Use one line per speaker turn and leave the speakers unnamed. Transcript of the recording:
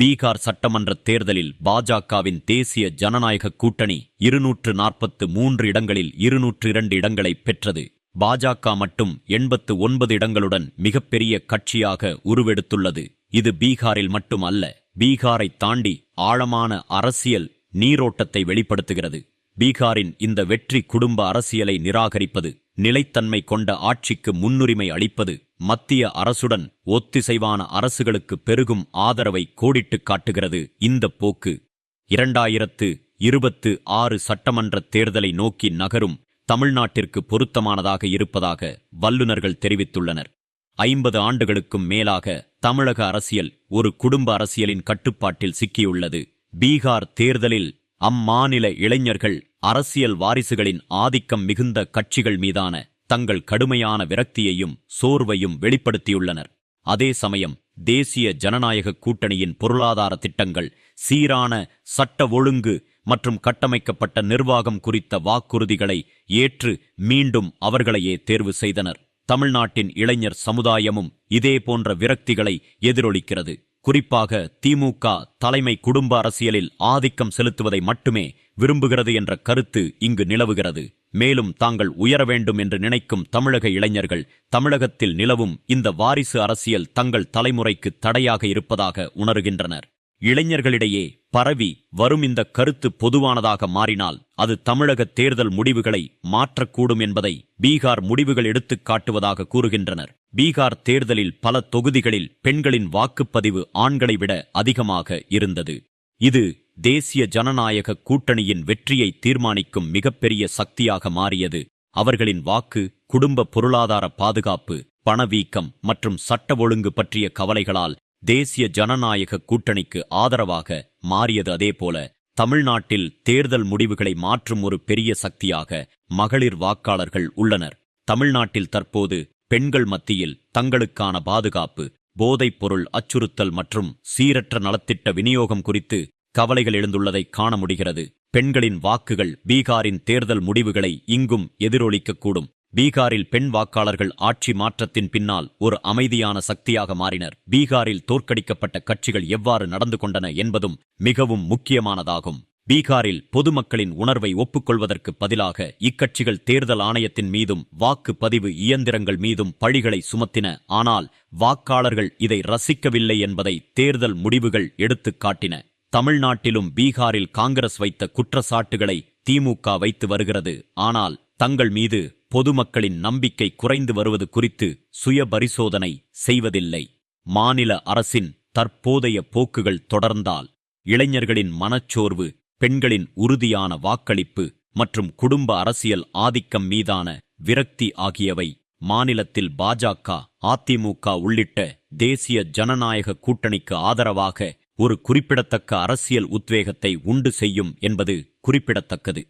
பீகார் சட்டமன்ற தேர்தலில் பாஜகவின் தேசிய ஜனநாயக கூட்டணி இருநூற்று நாற்பத்து மூன்று இடங்களில் இருநூற்று இரண்டு இடங்களை பெற்றது. பாஜக மட்டும் எண்பத்து ஒன்பது இடங்களுடன் மிகப்பெரிய கட்சியாக உருவெடுத்துள்ளது. இது பீகாரில் மட்டும் அல்ல பீகாரை தாண்டி ஆழமான அரசியல் நீரோட்டத்தை வெளிப்படுத்துகிறது. பீகாரின் இந்த வெற்றி குடும்ப அரசியலை நிராகரிப்பது நிலைத்தன்மை கொண்ட ஆட்சிக்கு முன்னுரிமை அளிப்பது மத்திய அரசுடன் ஒத்திசைவான அரசுகளுக்கு பெருகும் ஆதரவை கோடிட்டுக் காட்டுகிறது. இந்த போக்கு இரண்டாயிரத்து இருபத்து ஆறு சட்டமன்ற தேர்தலை நோக்கி நகரும் தமிழ்நாட்டிற்கு பொருத்தமானதாக இருப்பதாக வல்லுநர்கள் தெரிவித்துள்ளனர். ஐம்பது ஆண்டுகளுக்கும் மேலாக தமிழக அரசியல் ஒரு குடும்ப அரசியலின் கட்டுப்பாட்டில் சிக்கியுள்ளது. பீகார் தேர்தலில் அம்மாநில இளைஞர்கள் அரசியல் வாரிசுகளின் ஆதிக்கம் மிகுந்த கட்சிகள் மீதான தங்கள் கடுமையான விரக்தியையும் சோர்வையும் வெளிப்படுத்தியுள்ளனர். அதே சமயம் தேசிய ஜனநாயக கூட்டணியின் பொருளாதார திட்டங்கள் சீரான சட்ட ஒழுங்கு மற்றும் கட்டமைக்கப்பட்ட நிர்வாகம் குறித்த வாக்குறுதிகளை ஏற்று மீண்டும் அவர்களையே தேர்வு செய்தனர். தமிழ்நாட்டின் இளைஞர் சமுதாயமும் இதே போன்ற விரக்திகளை எதிரொலிக்கிறது. குறிப்பாக திமுக தலைமை குடும்ப அரசியலில் ஆதிக்கம் செலுத்துவதை மட்டுமே விரும்புகிறது என்ற கருத்து இங்கு நிலவுகிறது. மேலும் தாங்கள் உயர வேண்டும் என்று நினைக்கும் தமிழக இளைஞர்கள் தமிழகத்தில் நிலவும் இந்த வாரிசு அரசியல் தங்கள் தலைமுறைக்கு தடையாக இருப்பதாக உணர்கின்றனர். இளைஞர்களிடையே பரவி வரும் இந்த கருத்து பொதுவானதாக மாறினால் அது தமிழக தேர்தல் முடிவுகளை மாற்றக்கூடும் என்பதை பீகார் முடிவுகள் எடுத்துக் காட்டுவதாக கூறுகின்றனர். பீகார் தேர்தலில் பல தொகுதிகளில் பெண்களின் வாக்குப்பதிவு ஆண்களை விட அதிகமாக இருந்தது. இது தேசிய ஜனநாயக கூட்டணியின் வெற்றியை தீர்மானிக்கும் மிகப்பெரிய சக்தியாக மாறியது அவர்களின் வாக்கு குடும்ப பொருளாதார பாதுகாப்பு பணவீக்கம் மற்றும் சட்ட ஒழுங்கு பற்றிய கவலைகளால் தேசிய ஜனநாயக கூட்டணிக்கு ஆதரவாக மாறியது அதேபோல தமிழ்நாட்டில் தேர்தல் முடிவுகளை மாற்றும் ஒரு பெரிய சக்தியாக மகளிர் வாக்காளர்கள் உள்ளனர். தமிழ்நாட்டில் தற்போது பெண்கள் மத்தியில் தங்களுக்கான பாதுகாப்பு போதைப் பொருள் அச்சுறுத்தல் மற்றும் சீரற்ற நலத்திட்ட விநியோகம் குறித்து கவலைகள் எழுந்துள்ளதை காண முடிகிறது. பெண்களின் வாக்குகள் பீகாரின் தேர்தல் முடிவுகளை இங்கும் எதிரொலிக்கக்கூடும். பீகாரில் பெண் வாக்காளர்கள் ஆட்சி மாற்றத்தின் பின்னால் ஒரு அமைதியான சக்தியாக மாறினர். பீகாரில் தோற்கடிக்கப்பட்ட கட்சிகள் எவ்வாறு நடந்து கொண்டன என்பதும் மிகவும் முக்கியமானதாகும். பீகாரில் பொதுமக்களின் உணர்வை ஒப்புக்கொள்வதற்கு பதிலாக இக்கட்சிகள் தேர்தல் ஆணையத்தின் மீதும் வாக்கு பதிவு இயந்திரங்கள் மீதும் பழிகளை சுமத்தின. ஆனால் வாக்காளர்கள் இதை ரசிக்கவில்லை என்பதை தேர்தல் முடிவுகள் எடுத்துக் காட்டின. தமிழ்நாட்டிலும் பீகாரில் காங்கிரஸ் வைத்த குற்றச்சாட்டுகளை திமுக வைத்து வருகிறது. ஆனால் தங்கள் மீது பொதுமக்களின் நம்பிக்கை குறைந்து வருவது குறித்து சுய பரிசோதனை செய்வதில்லை. மாநில அரசின் தற்போதைய போக்குகள் தொடர்ந்தால் இளைஞர்களின் மனச்சோர்வு பெண்களின் உறுதியான வாக்களிப்பு மற்றும் குடும்ப அரசியல் ஆதிக்கம் மீதான விரக்தி ஆகியவை மாநிலத்தில் பாஜக அதிமுக உள்ளிட்ட தேசிய ஜனநாயக கூட்டணிக்கு ஆதரவாக ஒரு குறிப்பிடத்தக்க அரசியல் உத்வேகத்தை உண்டு செய்யும் என்பது குறிப்பிடத்தக்கது.